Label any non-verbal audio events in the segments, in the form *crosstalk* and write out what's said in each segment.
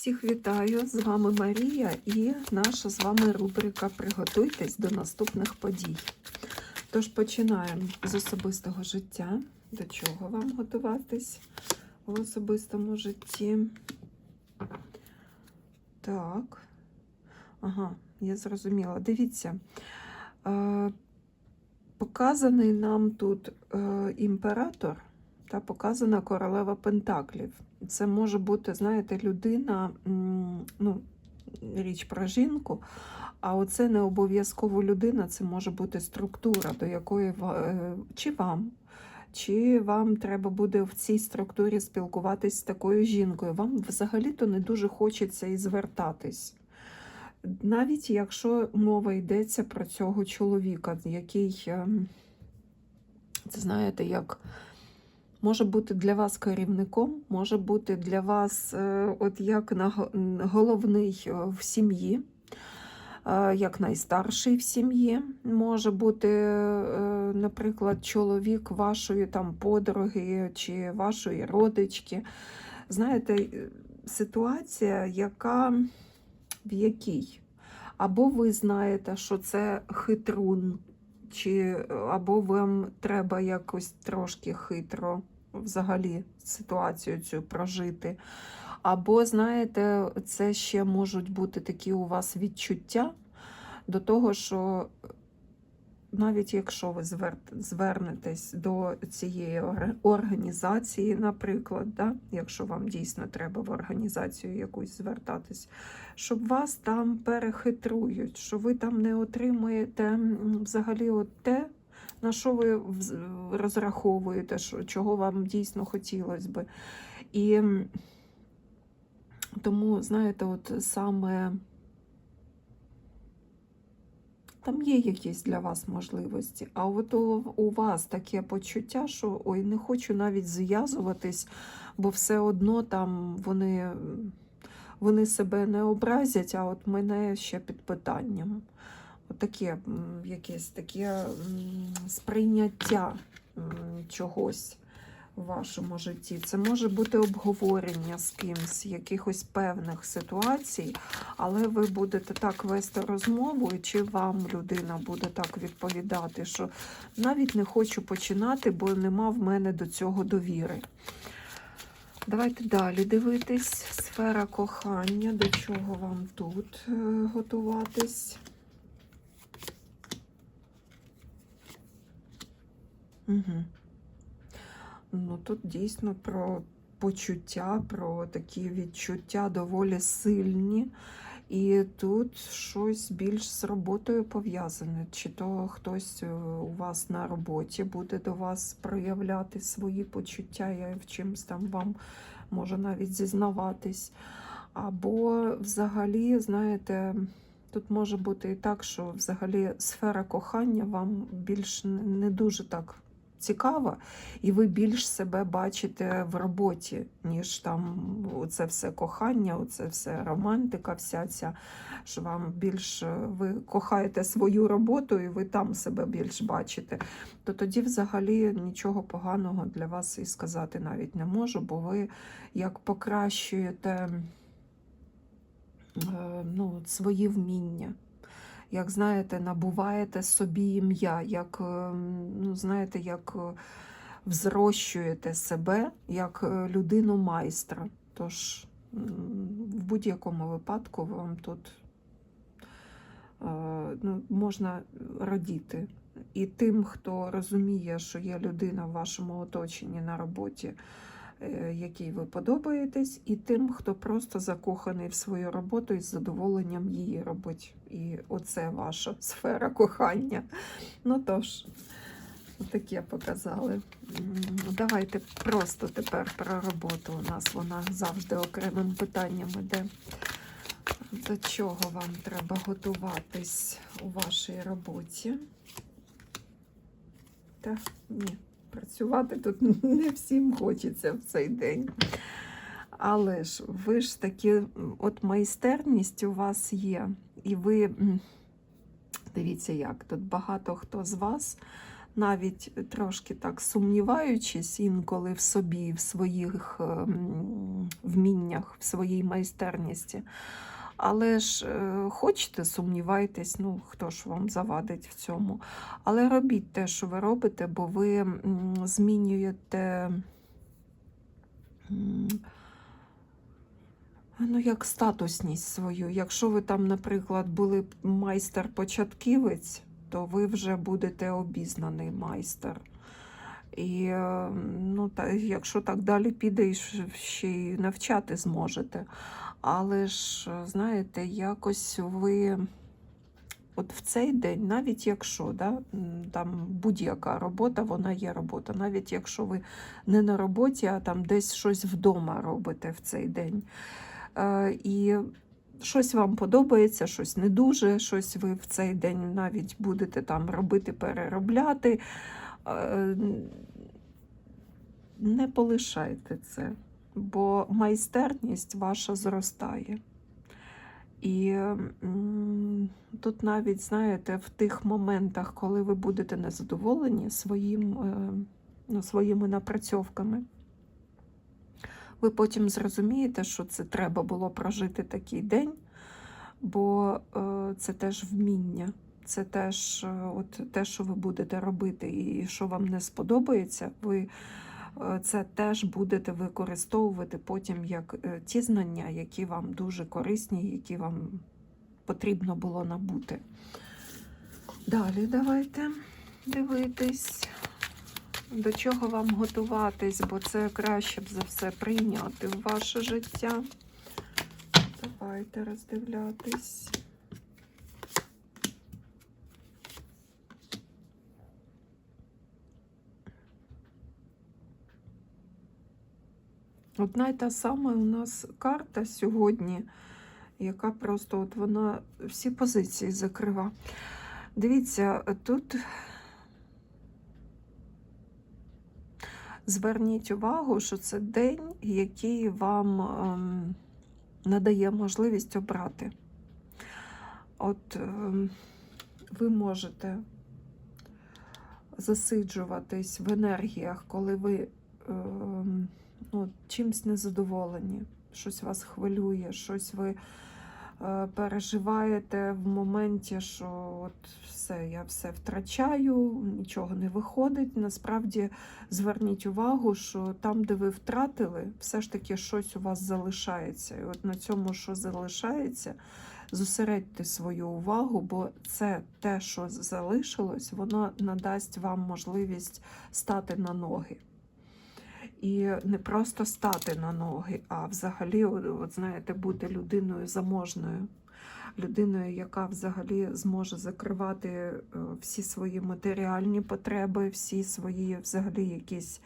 Всіх вітаю! З вами Марія і наша з вами рубрика Приготуйтесь до наступних подій. Тож починаємо з особистого життя. До чого вам готуватись в особистому житті? Так. Ага, я зрозуміла. Дивіться. Е, показаний нам тут е, імператор та показана королева Пентаклів. Це може бути, знаєте, людина, ну, річ про жінку, а оце не обов'язково людина, це може бути структура, до якої е, чи вам, чи вам треба буде в цій структурі спілкуватись з такою жінкою. Вам взагалі-то не дуже хочеться і звертатись. Навіть якщо мова йдеться про цього чоловіка, який, ем, це знаєте, як може бути для вас керівником, може бути для вас е, от як на головний е, в сім'ї, е, як найстарший в сім'ї, може бути, наприклад, чоловік вашої там подруги чи вашої родички. Знаєте, ситуація, яка в якій або ви знаєте, що це хитрун, чи або вам треба якось трошки хитро взагалі ситуацію цю прожити. Або, знаєте, це ще можуть бути такі у вас відчуття до того, що навіть якщо ви звернетесь до цієї організації, наприклад, да, якщо вам дійсно треба в організацію якусь звертатись, щоб вас там перехитрують, що ви там не отримуєте взагалі от те, на що ви розраховуєте, чого вам дійсно хотілося би. І тому, знаєте, от саме там є якісь для вас можливості, а от у, у вас таке почуття, що ой, не хочу навіть зв'язуватись, бо все одно там вони, вони себе не образять, а от мене ще під питанням. От таке якесь таке сприйняття чогось в вашому житті. Це може бути обговорення з кимсь, якихось певних ситуацій, але ви будете так вести розмову, і чи вам людина буде так відповідати, що навіть не хочу починати, бо нема в мене до цього довіри. Давайте далі дивитись. Сфера кохання, до чого вам тут е, готуватись. Угу. Ну, тут дійсно про почуття, про такі відчуття доволі сильні. І тут щось більш з роботою пов'язане. Чи то хтось е, у вас на роботі буде до вас проявляти свої почуття, я в чимсь там вам може навіть зізнаватись. Або взагалі, знаєте, тут може бути і так, що взагалі сфера кохання вам більш не дуже так цікава, і ви більш себе бачите в роботі, ніж там це все кохання, оце все романтика, вся ця, що вам більш е, ви кохаєте свою роботу і ви там себе більш бачите, то тоді взагалі нічого поганого для вас і сказати навіть не можу, бо ви як покращуєте е, ну, свої вміння. Як знаєте, набуваєте собі ім'я, як е, ну, знаєте, як е, взрощуєте себе як е, людину майстра. Тож в будь-якому випадку вам тут ну, можна радіти. І тим, хто розуміє, що є людина в вашому оточенні на роботі, е, якій ви подобаєтесь, і тим, хто просто закоханий в свою роботу і з задоволенням її робить. І оце ваша сфера кохання. Ну тож, таке показали. Давайте просто тепер про роботу. У нас вона завжди окремим питанням іде. До чого вам треба готуватись у вашій роботі? Та ні, працювати тут *laughs* не всім хочеться в цей день. Але ж ви ж таки, от майстерність у вас є, і ви дивіться, як тут багато хто з вас навіть трошки так сумніваючись інколи в собі, в своїх ем, вміннях, в своїй майстерності. Але ж е, хочете, сумнівайтесь, ну хто ж вам завадить в цьому. Але робіть те, що ви робите, бо ви змінюєте. Ну, як статусність свою. Якщо ви там, наприклад, були майстер-початківець, то ви вже будете обізнаний майстер. І е, ну, та, якщо так далі піде, ще й навчати зможете. Але ж, знаєте, якось ви от в цей день, навіть якщо да, там будь-яка робота, вона є робота, навіть якщо ви не на роботі, а там десь щось вдома робите в цей день. Е, і щось вам подобається, щось не дуже, щось ви в цей день навіть будете там робити, переробляти. Е, Не полишайте це, бо майстерність ваша зростає. І тут навіть, знаєте, в тих моментах, коли ви будете незадоволені своїм, е, ну, своїми напрацьовками, ви потім зрозумієте, що це треба було прожити такий день, бо е, це теж вміння, це теж е, от те, що ви будете робити, і що вам не сподобається, ви е, це теж будете використовувати потім як е, ті знання, які вам дуже корисні, які вам потрібно було набути. Далі давайте дивитись до чого вам готуватись, бо це краще б за все прийняти в ваше життя. Давайте роздивлятись. Одна й та сама у нас карта сьогодні, яка просто от вона всі позиції закрива. Дивіться, тут Зверніть увагу, що це день, який вам ем, надає можливість обрати. От ем, ви можете засиджуватись в енергіях, коли ви ем, ну, чимсь незадоволені, щось вас хвилює, щось ви е, переживаєте в моменті, що от все, я все втрачаю, нічого не виходить. Насправді зверніть увагу, що там, де ви втратили, все ж таки щось у вас залишається. І от на цьому, що залишається, зосередьте свою увагу, бо це те, що залишилось, воно надасть вам можливість стати на ноги. І не просто стати на ноги, а взагалі, от, знаєте, бути людиною заможною, людиною, яка взагалі зможе закривати е, всі свої матеріальні потреби, всі свої взагалі якісь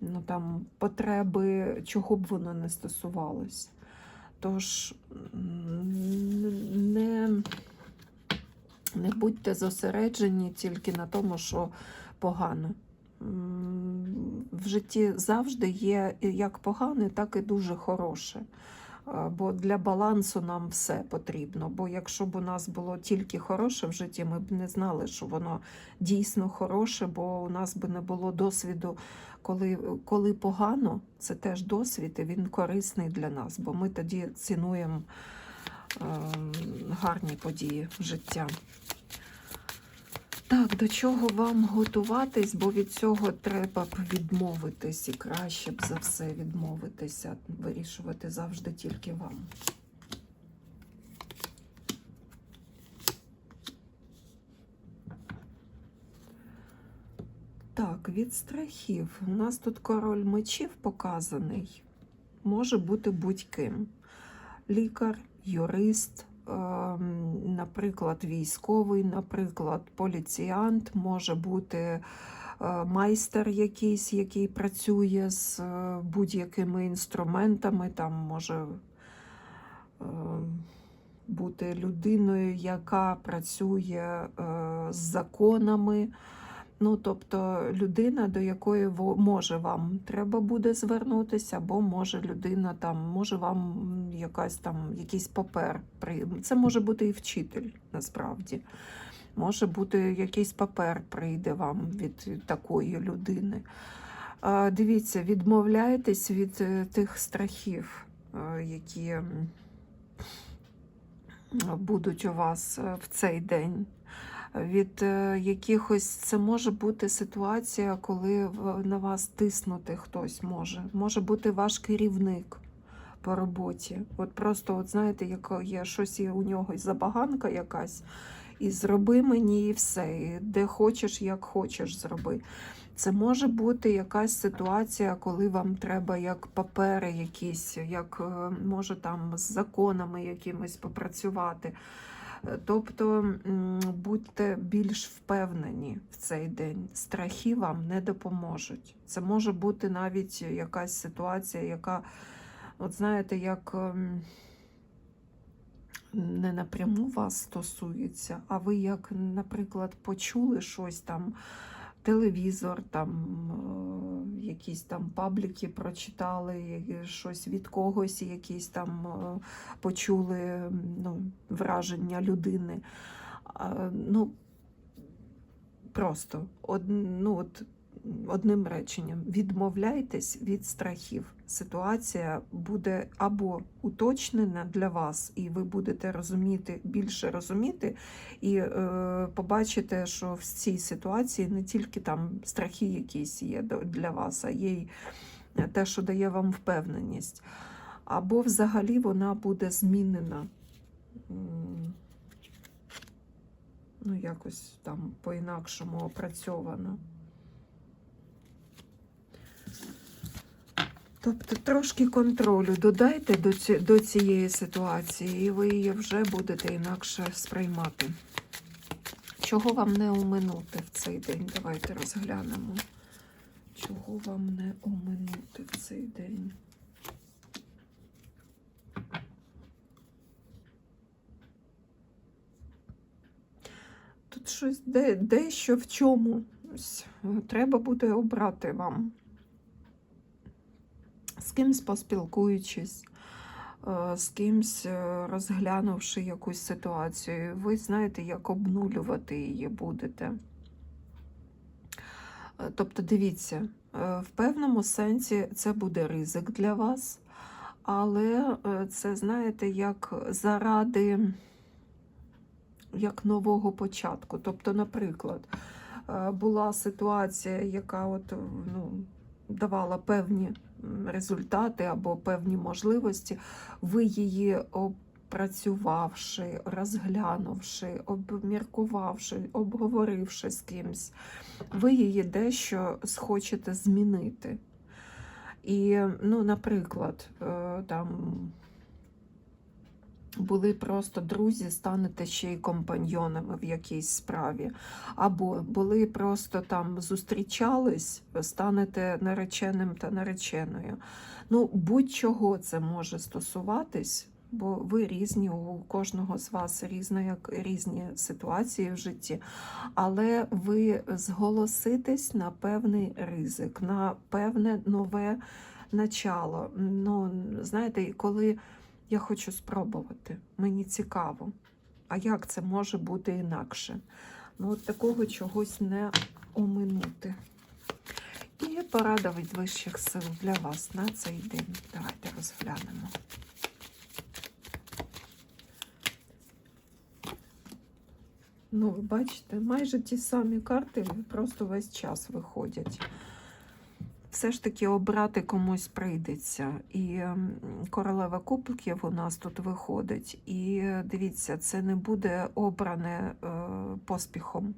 ну, там, потреби, чого б воно не стосувалось. Тож не, не будьте зосереджені тільки на тому, що погано. Житті завжди є як погане, так і дуже хороше. Бо для балансу нам все потрібно. Бо якщо б у нас було тільки хороше в житті, ми б не знали, що воно дійсно хороше, бо у нас би не було досвіду, коли, коли погано, це теж досвід, і він корисний для нас, бо ми тоді цінуємо е, гарні події життя. Так, до чого вам готуватись, бо від цього треба б відмовитись і краще б за все відмовитися, вирішувати завжди тільки вам. Так, від страхів. У нас тут король мечів показаний. Може бути будь-ким. Лікар, юрист, наприклад, військовий, наприклад, поліціянт, може бути е, майстер якийсь, який працює з е, будь-якими інструментами, там може е, бути людиною, яка працює з законами. Ну, тобто людина, до якої може вам треба буде звернутися, або може людина там, може вам якась там якийсь папер. при- Це може бути і вчитель насправді. Може бути, якийсь папер прийде вам від такої людини. Дивіться, відмовляйтесь від е, тих страхів, е, які будуть у вас е, в цей день. Від е, якихось це може бути ситуація, коли на вас тиснути хтось може. Може бути ваш керівник по роботі. От просто, от знаєте, як є щось є у нього забаганка якась, і зроби мені і все. І де хочеш, як хочеш, зроби. Це може бути якась ситуація, коли вам треба як папери якісь, як е, може там з законами якимись попрацювати. Тобто будьте більш впевнені в цей день. Страхи вам не допоможуть. Це може бути навіть якась ситуація, яка, от знаєте, як ем, не напряму вас стосується, а ви як, наприклад, почули щось там, телевізор, там е, якісь там пабліки прочитали, щось від когось, якісь там е, почули ну, враження людини. Ну, просто од, ну, от, одним реченням: відмовляйтесь від страхів. Ситуація буде або уточнена для вас, і ви будете розуміти, більше розуміти, і е, побачите, що в цій ситуації не тільки там страхи якісь є для вас, а є й те, що дає вам впевненість. Або взагалі вона буде змінена. Ну, якось там по-інакшому опрацьована. Тобто трошки контролю додайте до, ці, до цієї ситуації, і ви її вже будете інакше сприймати. Чого вам не оминути в цей день? Давайте розглянемо. Чого вам не оминути в цей день? Тут щось де, дещо в чомусь треба буде обрати вам. З кимсь поспілкуючись, е, з кимсь е, розглянувши якусь ситуацію, ви знаєте, як обнулювати її будете. Е, Тобто, дивіться, в певному сенсі це буде ризик для вас, але це, знаєте, як заради як нового початку. Тобто, наприклад, була ситуація, яка от, ну, давала певні результати або певні можливості, ви її опрацювавши, розглянувши, обміркувавши, обговоривши з кимсь, ви її дещо схочете змінити. І, ну, наприклад, е, там були просто друзі, станете ще й компаньйонами в якійсь справі. Або були просто там зустрічались, станете нареченим та нареченою. Ну, будь-чого це може стосуватись, бо ви різні, у кожного з вас різна, як різні ситуації в житті. Але ви зголоситесь на певний ризик, на певне нове начало. Ну, знаєте, коли я хочу спробувати, мені цікаво. А як це може бути інакше? Ну, от такого чогось не оминути. І порада від вищих сил для вас на цей день. Давайте розглянемо. Ну, ви бачите, майже ті самі карти просто весь час виходять. Все ж таки обрати комусь прийдеться. І королева кубків у нас тут виходить. І дивіться, це не буде обране е, поспіхом.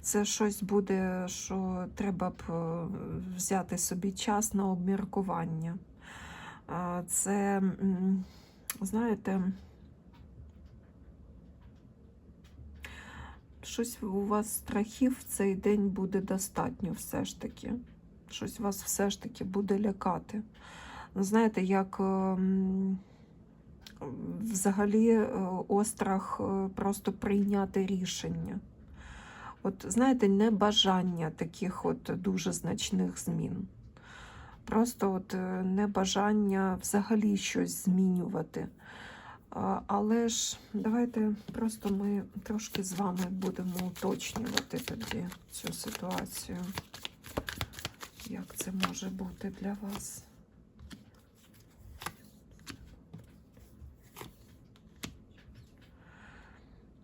Це щось буде, що треба б е, взяти собі час на обміркування. Це, знаєте, щось у вас страхів в цей день буде достатньо все ж таки. Щось вас все ж таки буде лякати. Ну, Знаєте, як ем, взагалі е, острах е, просто прийняти рішення. От, знаєте, не бажання таких от дуже значних змін. Просто от е, небажання взагалі щось змінювати. Але ж давайте просто ми трошки з вами будемо уточнювати тоді цю ситуацію. Як це може бути для вас?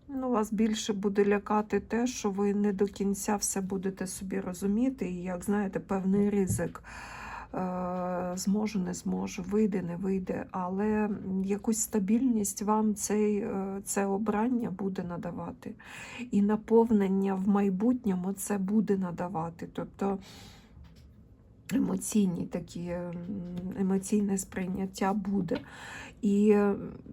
Ну, вас більше буде лякати те, що ви не до кінця все будете собі розуміти, і, як знаєте, певний ризик. Е, Зможу, не зможу, вийде, не вийде, але якусь стабільність вам цей, е, це обрання буде надавати. І наповнення в майбутньому це буде надавати. Тобто емоційні такі, емоційне сприйняття буде. І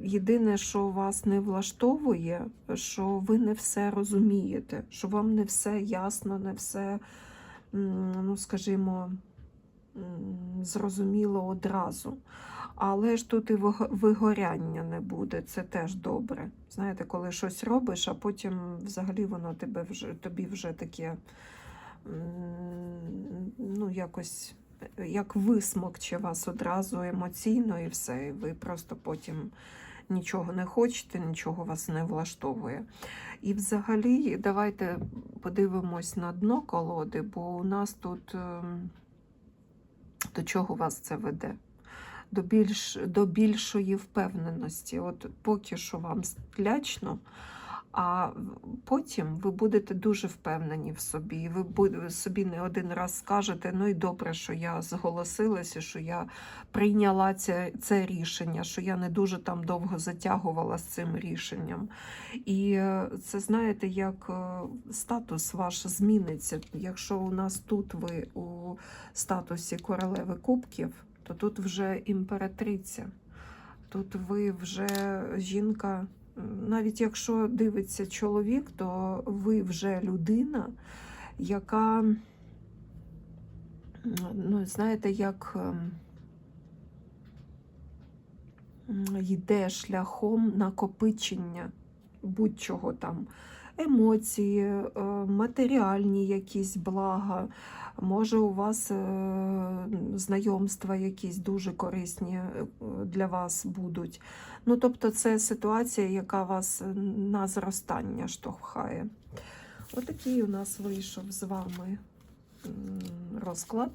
єдине, що вас не влаштовує, що ви не все розумієте, що вам не все ясно, не все, ну скажімо, зрозуміло одразу. Але ж тут і вигоряння не буде, це теж добре. Знаєте, коли щось робиш, а потім взагалі воно тебе вже, тобі вже таке ну, якось як висмокче вас одразу емоційно і все. І ви просто потім нічого не хочете, нічого вас не влаштовує. І взагалі, давайте подивимось на дно колоди, бо у нас тут ем, до чого вас це веде? До, більш, до більшої впевненості. От поки що вам лячно, а потім ви будете дуже впевнені в собі. Ви собі не один раз скажете, ну і добре, що я зголосилася, що я прийняла це, це рішення, що я не дуже там довго затягувала з цим рішенням. І е, це знаєте, як е, статус ваш зміниться. Якщо у нас тут ви у статусі королеви кубків, то тут вже імператриця. Тут ви вже жінка. Навіть якщо дивиться чоловік, то ви вже людина, яка, ну, знаєте, як ем, йде шляхом накопичення будь-чого там. Емоції, е, матеріальні якісь блага, може у вас е, знайомства якісь дуже корисні е, для вас будуть. Ну, тобто, це ситуація, яка вас на зростання штовхає. Отакий у нас вийшов з вами розклад.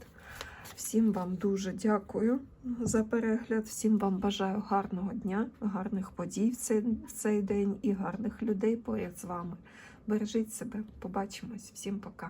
Всім вам дуже дякую за перегляд. Всім вам бажаю гарного дня, гарних подій в цей, в цей день і гарних людей поряд з вами. Бережіть себе, побачимось. Всім пока.